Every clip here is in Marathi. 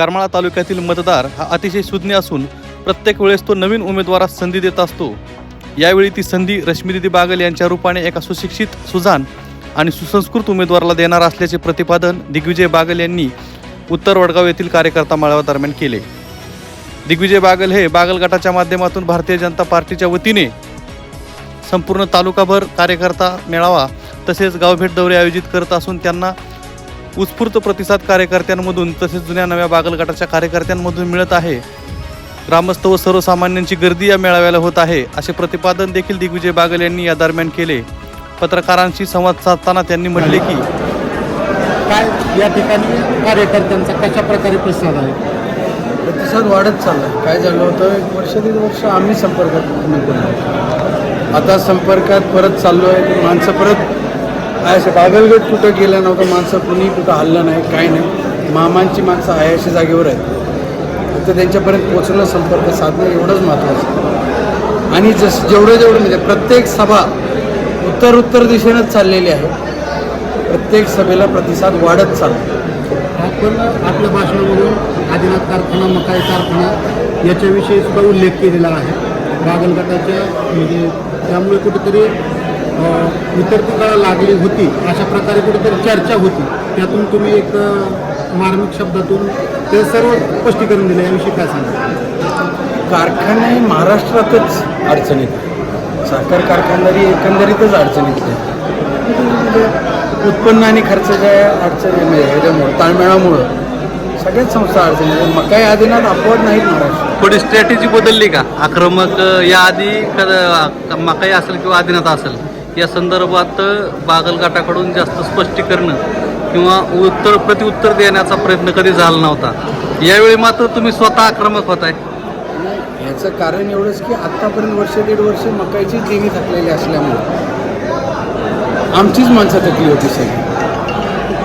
करमाळा तालुक्यातील मतदार हा अतिशय सुज्ञ असून प्रत्येक वेळेस तो नवीन उमेदवारास संधी देत असतो. यावेळी ती संधी रश्मीदिदी बागल यांच्या रूपाने एका सुशिक्षित सुजान आणि सुसंस्कृत उमेदवाराला देणार असल्याचे प्रतिपादन दिग्विजय बागल यांनी उत्तर वडगाव येथील कार्यकर्ता मेळाव्यादरम्यान केले. दिग्विजय बागल हे बागल गटाच्या माध्यमातून भारतीय जनता पार्टीच्या वतीने संपूर्ण तालुकाभर कार्यकर्ता मेळावा तसेच गावभेट दौरे आयोजित करत असून त्यांना उत्स्फूर्त प्रतिसाद कार्यकर्त्यांमधून तसेच जुन्या नव्या बागल गटाच्या कार्यकर्त्यांमधून मिळत आहे. ग्रामस्थ व सर्वसामान्यांची गर्दी या मेळाव्याला होत आहे असे प्रतिपादन देखील दिग्विजय बागल यांनी या दरम्यान केले. पत्रकारांशी संवाद साधताना त्यांनी म्हटले की काय या ठिकाणी कार्यकर्त्यांचा कशा प्रकारे प्रतिसाद आहे? प्रतिसाद वाढत चालला काय झालं होतं? एक वर्ष दीड वर्ष आम्ही संपर्कात आता संपर्कात परत चाललो आहे माणसं परत असे बागलगट कुठं गेलं नव्हतं माणसं कुणी कुठं हल्लं नाही काय नाही. मामांची माणसं आयाशी जागेवर आहेत. फक्त त्यांच्यापर्यंत पोचणं संपर्क साधणं एवढंच महत्त्वाचं आणि जस जेवढं जेवढं म्हणजे प्रत्येक सभा उत्तर उत्तर दिशेनंच चाललेली आहे. प्रत्येक सभेला प्रतिसाद वाढत चालला. आपण आपल्या भाषणामधून आदिनाथ कारखाना मकाई कारखाना याच्याविषयी सुद्धा उल्लेख केलेला आहे. बागल गटाच्या म्हणजे त्यामुळे कुठेतरी अं, लागली होती अशा प्रकारे कुठेतरी चर्चा होती त्यातून तुम्ही एक मार्मिक शब्दातून ते सर्व स्पष्टीकरण दिलं याविषयी काय सांगा कारखाने महाराष्ट्रातच अडचणीत आहे. साखर कारखानदारी एकंदरीतच अडचणीत आहे. उत्पन्न आणि खर्चाच्या अडचणी म्हणजे ह्याच्यामुळं ताळमेळामुळं सगळ्याच संस्था अडचणीत आहेत. मकाई आदिनाथ अपवाद नाहीत महाराष्ट्र थोडी स्ट्रॅटेजी बदलली का? आक्रमक याआधी कद- मकाई असेल किंवा आदिनाथ असेल या संदर्भात बागल गटाकडून जास्त स्पष्टीकरण किंवा उत्तर प्रत्युत्तर देण्याचा प्रयत्न कधी झाला नव्हता? यावेळी मात्र तुम्ही स्वतः आक्रमक होत आहे याचं कारण एवढंच की आत्तापर्यंत वर्ष दीड वर्ष मकाईचीच देणी थकलेली असल्यामुळं. आमचीच माणसं थकली होती सगळी.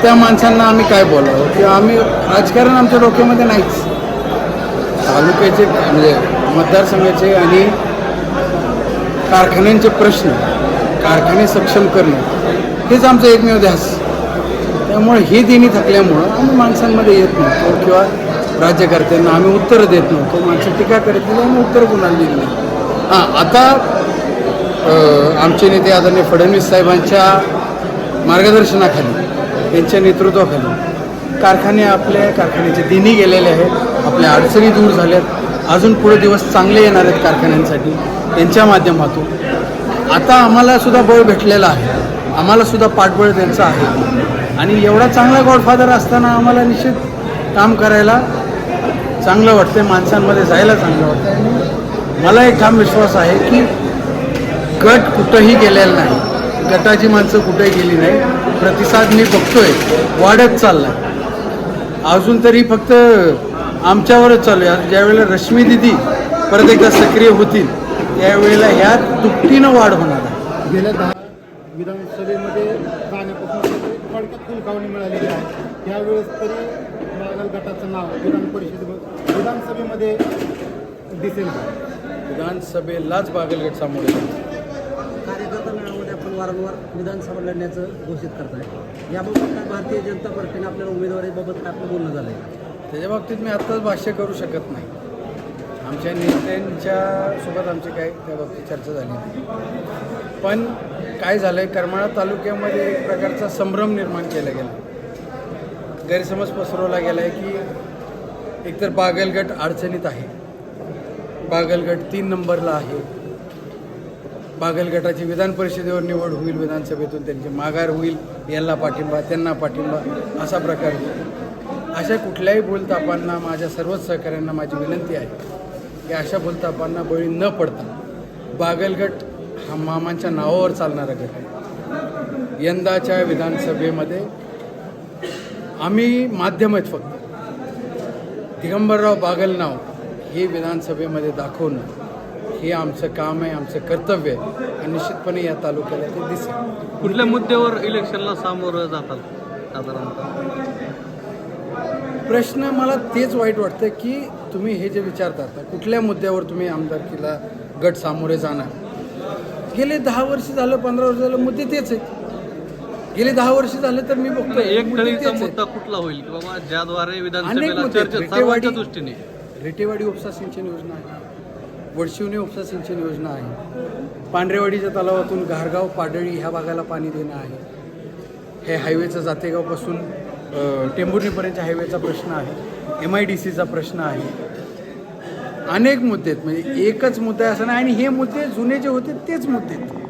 त्या माणसांना आम्ही काय बोलावं? किंवा आम्ही राजकारण आमच्या डोक्यामध्ये नाहीच. तालुक्याचे म्हणजे मतदारसंघाचे आणि कारखान्यांचे प्रश्न कारखाने सक्षम करणं हेच आमचं एकमेव ध्यास. त्यामुळे हे देणी थकल्यामुळं आम्ही माणसांमध्ये येत नव्हतो किंवा राज्यकर्त्यांना आम्ही उत्तरं देत नव्हतो. माणसं टीका करत नाही आम्ही उत्तरं कुणाला दिली नाही. हां आता आमचे नेते आदरणीय फडणवीस साहेबांच्या मार्गदर्शनाखाली त्यांच्या नेतृत्वाखाली. कारखाने आपल्या कारखान्याचे दिनी गेलेले आहेत. आपल्या अडचणी दूर झाल्यात. अजून पुढे दिवस चांगले येणार आहेत कारखान्यांसाठी. त्यांच्या माध्यमातून. आता आम्हाला सुद्धा बळ भेटलेलं आहे. आम्हाला सुद्धा पाठबळ त्यांचं आहे. आणि एवढा चांगला गॉडफादर असताना आम्हाला निश्चित काम करायला चांगलं वाटतंय. माणसांमध्ये जायला चांगलं वाटतं मला एक ठाम विश्वास आहे की गट कुठंही गेलेला नाही. गटाची माणसं कुठेही गेली नाही. प्रतिसाद मी बघतोय. वाढत चालला अजून तरी फक्त आमच्यावरच चालू आहे. ज्यावेळेला रश्मी दिदी परत एकदा सक्रिय होतील त्यावेळेला ह्या दुपटीनं वाढ होणार आहे. गेल्या दहा विधानसभेमध्ये फुलकावणी मिळालेली आहे. त्यावेळेस तरी बागल गटाचं नाव विधान परिषदेमध्ये विधानसभेमध्ये दिसेल. विधानसभेलाच बागलगट सामोरे जाईल. कार्यकर्ता मेळाव्यामध्ये आपण वारंवार विधानसभा लढण्याचं घोषित करत आहे याबाबत काय भारतीय जनता पार्टीने आपल्याला उमेदवारीबाबत काय आपलं बोलणं झालं आहे त्याच्या बाबतीत मी आत्ताच भाष्य करू शकत नाही. आमच्या नेत्यांच्या सोबत आमची काय त्या बाबतीत चर्चा झाली नाही. पण काय झालं आहे करमाळा तालुक्यामध्ये एक प्रकारचा संभ्रम निर्माण केला गेला. गैरसमज पसरवला गेला आहे की एकतर बागलगट अडचणीत आहे. बागलगट तीन नंबरला आहे. बागलगटाची विधान परिषदेवर निवड होईल विधानसभेतून त्यांची माघार होईल यांना पाठिंबा त्यांना पाठिंबा असा प्रकार होईल. अशा कुठल्याही बोलतापांना माझ्या सर्वच सहकाऱ्यांना माझी विनंती आहे की अशा बोलतापांना बळी न पडता बागलगट हा मामांच्या नावावर चालणारा गट आहे. यंदाच्या विधानसभेमध्ये आम्ही माध्यम आहेत फक्त. दिगंबरराव बागल नाव हे विधानसभेमध्ये दाखवणं हे आमचं काम आहे आमचं कर्तव्य आहे. आणि निश्चितपणे या तालुक्याला ते दिसेल. कुठल्या मुद्द्यावर इलेक्शनला सामोरं जातात साधारणतः? प्रश्न मला तेच वाईट वाटतं की तुम्ही हे जे विचारतात कुठल्या मुद्द्यावर तुम्ही आमदारकीला गट सामोरे जाणार? गेले दहा वर्ष झालं पंधरा वर्ष झालं मुद्दे तेच आहेत. गेले दहा वर्ष झाले तर मी बघतो एक मुद्दा कुठला होईल? की बाबा ज्याद्वारे अनेक विधानसभेला मुद्दे चर्चा भेटेवाडी- सर्वांच्या दृष्टीने. रेटेवाडी उपसा सिंचन योजना आहे. वडशिवणे उपसा सिंचन योजना आहे. पांढरेवाडीच्या तलावातून घारगाव पाडळी ह्या भागाला पाणी देणं आहे. हे हायवेचं जातेगावपासून टेंभुर्णीपर्यंतच्या हायवेचा प्रश्न आहे. एम आय डी सीचा प्रश्न आहे. अनेक मुद्दे आहेत. म्हणजे एकच मुद्दा असं नाही. आणि हे मुद्दे जुने जे होते तेच मुद्दे आहेत.